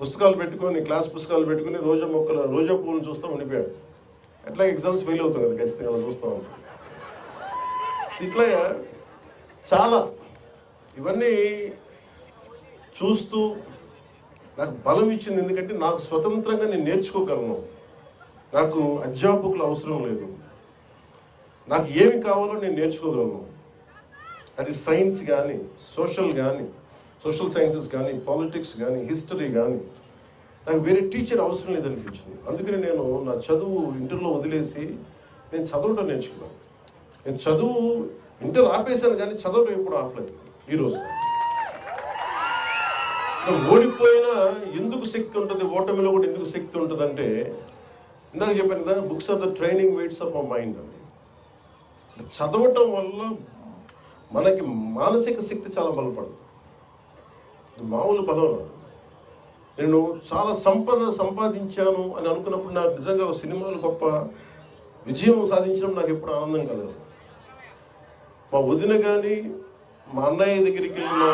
పుస్తకాలు పెట్టుకొని క్లాస్ పుస్తకాలు పెట్టుకుని రోజా మొక్కలు రోజా పువ్వులు చూస్తూ ఉండిపోయాడు. ఎట్లా ఎగ్జామ్స్ ఫెయిల్ అవుతాం కదా ఖచ్చితంగా అలా చూస్తూ. ఉంటాం ఇట్లా చాలా ఇవన్నీ చూస్తూ నాకు బలం ఇచ్చింది ఎందుకంటే నాకు స్వతంత్రంగా నేను నేర్చుకోగలను. నాకు అధ్యాపకులు అవసరం లేదు. నాకు ఏమి కావాలో నేను నేర్చుకోగలను. అది సైన్స్ కానీ సోషల్ కానీ సోషల్ సైన్సెస్ కానీ పాలిటిక్స్ కానీ హిస్టరీ కానీ నాకు వేరే టీచర్ అవసరం లేదనిపించింది. అందుకని నేను నా చదువు ఇంటర్లో వదిలేసి నేను చదవటం నేర్చుకున్నాను. నేను చదువు ఇంటర్ ఆపేశాను కానీ చదవడం ఎప్పుడు ఆపలేదు. ఈరోజు ఓడిపోయినా ఎందుకు శక్తి ఉంటుంది? ఓటమిలో కూడా ఎందుకు శక్తి ఉంటుంది అంటే ఇందాక చెప్పాను కదా books are the training weights of a mind అండి. చదవటం వల్ల మనకి మానసిక శక్తి చాలా బలపడుతుంది. మామూలు పదం. నేను చాలా సంపద సంపాదించాను అని అనుకున్నప్పుడు నాకు నిజంగా సినిమాలు గొప్ప విజయం సాధించడం నాకు ఎప్పుడు ఆనందం కలదు మా వదిన కానీ మా అన్నయ్య దగ్గరికి వెళ్ళిన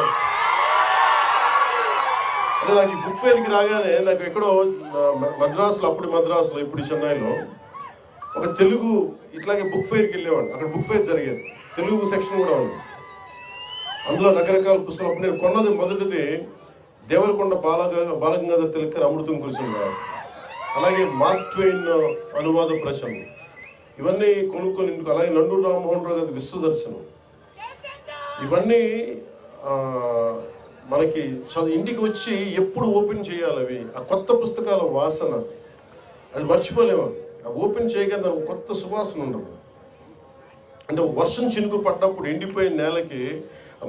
అంటే నాకు ఈ బుక్ ఫేర్కి రాగానే నాకు ఎక్కడో మ- మద్రాసులో అప్పుడు మద్రాసులో ఇప్పుడు చెన్నైలో ఒక తెలుగు ఇట్లాగే బుక్ ఫేర్కి వెళ్ళేవాడు అక్కడ బుక్ ఫేర్ జరిగేది. తెలుగు సెక్షన్ కూడా ఉంది. అందులో రకరకాల పుస్తకాలు నేను కొన్నది మొదటిది దేవరకొండ బాలగ బాలగంగాధర్ తిలకర్ అమృతం కురిసింది అలాగే మార్క్ ట్వైన్ అనువాద ప్రచనం ఇవన్నీ కొనుక్కొని ఇంటికి అలాగే నండూరు రామ్మోహన్ రావు గారి విశ్వదర్శనం. ఇవన్నీ మనకి ఇంటికి వచ్చి ఎప్పుడు ఓపెన్ చేయాలి అవి? ఆ కొత్త పుస్తకాల వాసన. అది మర్చిపోలేము. ఆ ఓపెన్ చేయగా దానికి కొత్త సువాసన ఉండదు. అంటే వర్షం చినుకు పడ్డప్పుడు ఎండిపోయిన నేలకి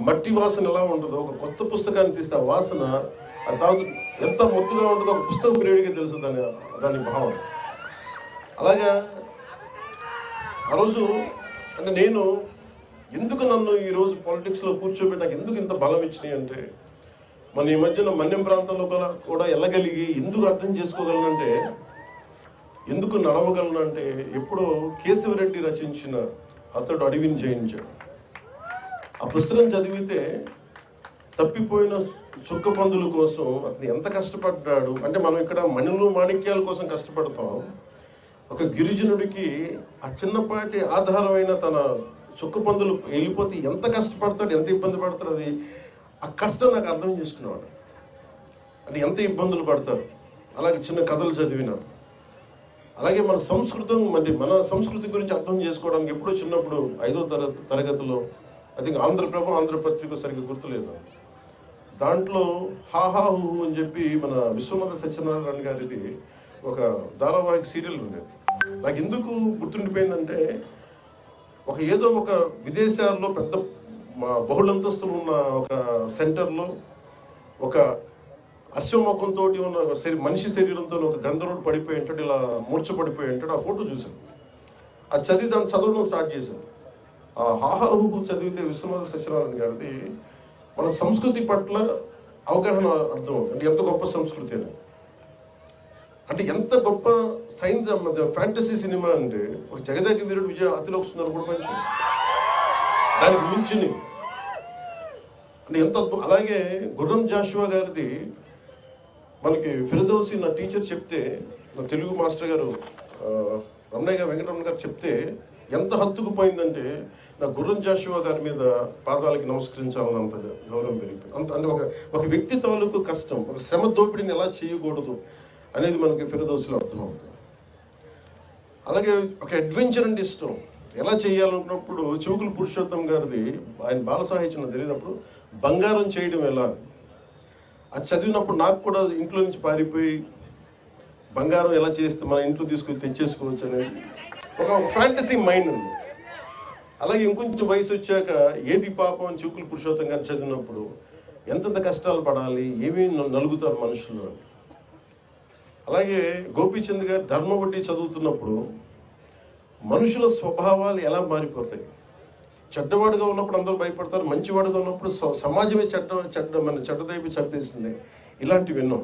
మట్టి వాసన ఎలా ఉంటుందో ఒక కొత్త పుస్తకాన్ని తీస్తే ఆ వాసన అది తాగు ఎంత మొత్తుగా ఉంటుందో ఒక పుస్తకం ప్రియుడికి తెలుసు దాని దాని భావం అలాగా ఆ రోజు అంటే నేను ఎందుకు నన్ను ఈరోజు పాలిటిక్స్లో కూర్చోబెట్టి నాకు ఎందుకు ఇంత బలం ఇచ్చినాయి అంటే మన ఈ మధ్యన మన్యం ప్రాంతంలో కూడా కూడా వెళ్ళగలిగి ఎందుకు అర్థం చేసుకోగలనంటే ఎందుకు నడవగలనంటే ఎప్పుడో కేశవరెడ్డి రచించిన అతడు అడవిని జయించాడు. ఆ పుస్తకం చదివితే తప్పిపోయిన చుక్క పందుల కోసం అతను ఎంత కష్టపడ్డాడు? అంటే మనం ఇక్కడ మణులు మాణిక్యాల కోసం కష్టపడతాం. ఒక గిరిజనుడికి ఆ చిన్నపాటి ఆధారమైన తన చుక్క పందులు వెళ్ళిపోతే ఎంత కష్టపడతాడు ఎంత ఇబ్బంది పడతాడు అది? ఆ కష్టం నాకు అర్థం చేసుకునేవాడు. అంటే ఎంత ఇబ్బందులు పడతారు? అలాగే చిన్న కథలు చదివిన. అలాగే మన సంస్కృతం మరి మన సంస్కృతి గురించి అర్థం చేసుకోవడానికి ఎప్పుడో చిన్నప్పుడు ఐదో తర తరగతిలో ఐ థింక్ ఆంధ్రప్రభ ఆంధ్రపత్రిక సరిగ్గా గుర్తులేదు. దాంట్లో హాహా హూ అని చెప్పి మన విశ్వనాథ సత్యనారాయణ గారిది ఒక ధారావాహిక సీరియల్ ఉండేది నాకు ఎందుకు గుర్తుండిపోయిందంటే ఒక ఏదో ఒక విదేశాల్లో పెద్ద మా బహుళంతస్తులు ఉన్న ఒక సెంటర్లో ఒక అశ్వముఖంతో ఉన్న శరీ మనిషి శరీరంతో ఒక గంధర్వుడు పడిపోయి ఉంటాడు ఇలా మూర్చ పడిపోయి ఉంటాడు ఆ ఫోటో చూశాను. అది చదివి దాన్ని చదవడం స్టార్ట్ చేశాను. ఆ హాహాహు చదివితే విశ్వనాథ సత్యనారాయణ గారిది మన సంస్కృతి పట్ల అవగాహన అర్థం అవుతుంది అంటే ఎంత గొప్ప సంస్కృతి అని అంటే ఎంత గొప్ప సైన్స్ ఫ్యాంటసీ సినిమా అంటే ఒక జగదేక వీరుడు విజయ అతిలోక సుందరం కూడా మంచి దానికి మించింది. అంటే ఎంత అద్భుతం. అలాగే గుర్రం జాషువా గారిది మనకి ఫిరదోసి నా టీచర్ చెప్తే నా తెలుగు మాస్టర్ గారు రమణయ్య వెంకటరమణ గారు చెప్తే ఎంత హత్తుకుపోయిందంటే నా గుర్రం జాషువా గారి మీద పాదాలకి నమస్కరించాలన్నంత గౌరవం పెరిగిపోయింది. అంత అంటే ఒక ఒక వ్యక్తి తాలూకు కష్టం ఒక శ్రమ దోపిడీని ఎలా చేయకూడదు అనేది మనకి ఫిరదోసులో అర్థమవుతుంది. అలాగే ఒక అడ్వెంచర్ అంటే ఇష్టం. ఎలా చేయాలనుకున్నప్పుడు చివుకుల పురుషోత్తం గారిది ఆయన బాల సాహిత్యం తెలియనప్పుడు బంగారం చేయడం ఎలా? అది చదివినప్పుడు నాకు కూడా ఇంట్లో నుంచి పారిపోయి బంగారం ఎలా చేస్తే మన ఇంట్లో తీసుకొని తెచ్చేసుకోవచ్చు అనేది ఒక ఫ్యాంటసీ మైండ్ ఉంది. అలాగే ఇంకొంచెం వయసు వచ్చాక ఏది పాపం చూకులు పురుషోత్తంగా పురుషోత్తం గారు చదివినప్పుడు ఎంతెంత కష్టాలు పడాలి ఏమేమి నలుగుతారు మనుషులు అని అలాగే గోపీచంద్ గారు ధర్మవడ్డీ చదువుతున్నప్పుడు మనుషుల స్వభావాలు ఎలా మారిపోతాయి? చెడ్డవాడుగా ఉన్నప్పుడు అందరూ భయపడతారు మంచివాడుగా ఉన్నప్పుడు సమాజమే చెడ్డ చెడ్డ మన చెడ్డదైపు చట్టేస్తుంది ఇలాంటివి విన్నాం